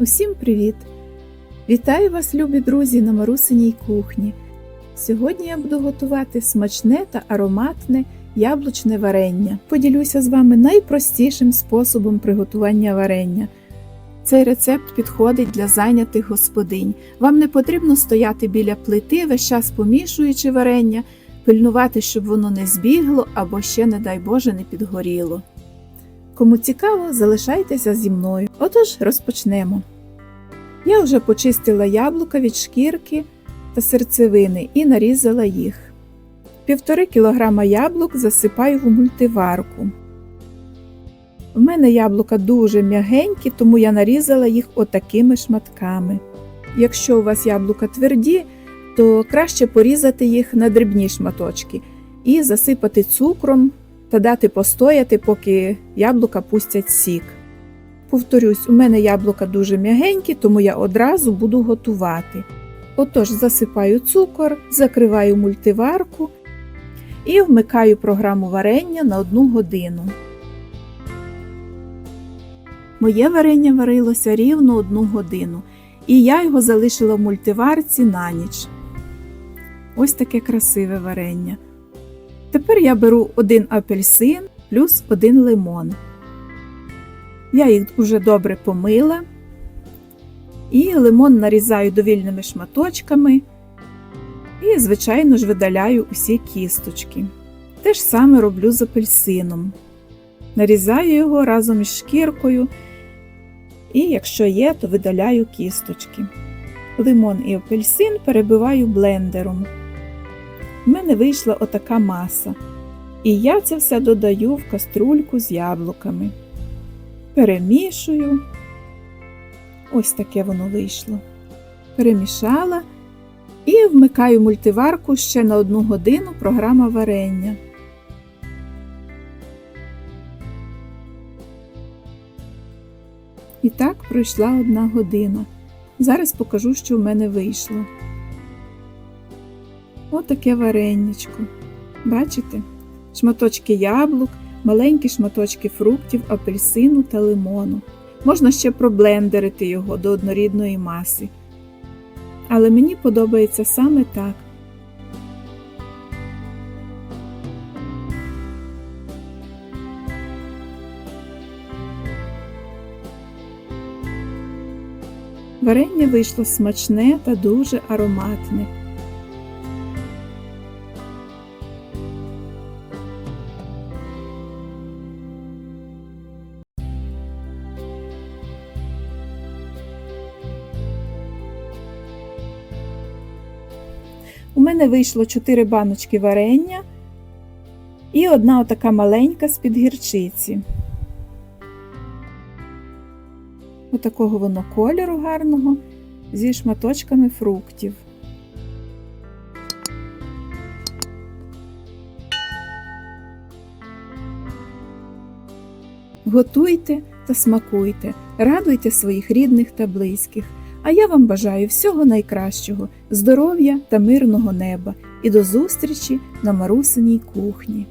Усім привіт! Вітаю вас, любі друзі, на Марусиній кухні. Сьогодні я буду готувати смачне та ароматне яблучне варення. Поділюся з вами найпростішим способом приготування варення. Цей рецепт підходить для зайнятих господинь. Вам не потрібно стояти біля плити, весь час помішуючи варення, пильнувати, щоб воно не збігло або ще, не дай Боже, не підгоріло. Кому цікаво, залишайтеся зі мною. Отож, розпочнемо. Я вже почистила яблука від шкірки та серцевини і нарізала їх. Півтори кілограма яблук засипаю в мультиварку. В мене яблука дуже м'ягенькі, тому я нарізала їх отакими шматками. Якщо у вас яблука тверді, то краще порізати їх на дрібні шматочки і засипати цукром та дати постояти, поки яблука пустять сік. Повторюсь, у мене яблука дуже м'ягенькі, тому я одразу буду готувати. Отож, засипаю цукор, закриваю мультиварку і вмикаю програму варення на 1 годину. Моє варення варилося рівно 1 годину, і я його залишила в мультиварці на ніч. Ось таке красиве варення. Тепер я беру один апельсин плюс один лимон. Я їх уже добре помила і лимон нарізаю довільними шматочками і, звичайно ж, видаляю усі кісточки. Те ж саме роблю з апельсином. Нарізаю його разом із шкіркою, і, якщо є, то видаляю кісточки. Лимон і апельсин перебиваю блендером. У мене вийшла отака маса. І я це все додаю в каструльку з яблуками. Перемішую. Ось таке воно вийшло. Перемішала і вмикаю мультиварку ще на одну годину програма варення. І так пройшла одна година. Зараз покажу, що в мене вийшло. Отаке вареннячко. Бачите? Шматочки яблук, маленькі шматочки фруктів, апельсину та лимону. Можна ще проблендерити його до однорідної маси. Але мені подобається саме так. Варення вийшло смачне та дуже ароматне. У мене вийшло 4 баночки варення і одна отака маленька з-під гірчиці. Отакого воно кольору гарного зі шматочками фруктів. Готуйте та смакуйте, радуйте своїх рідних та близьких. А я вам бажаю всього найкращого, здоров'я та мирного неба і до зустрічі на Марусиній кухні.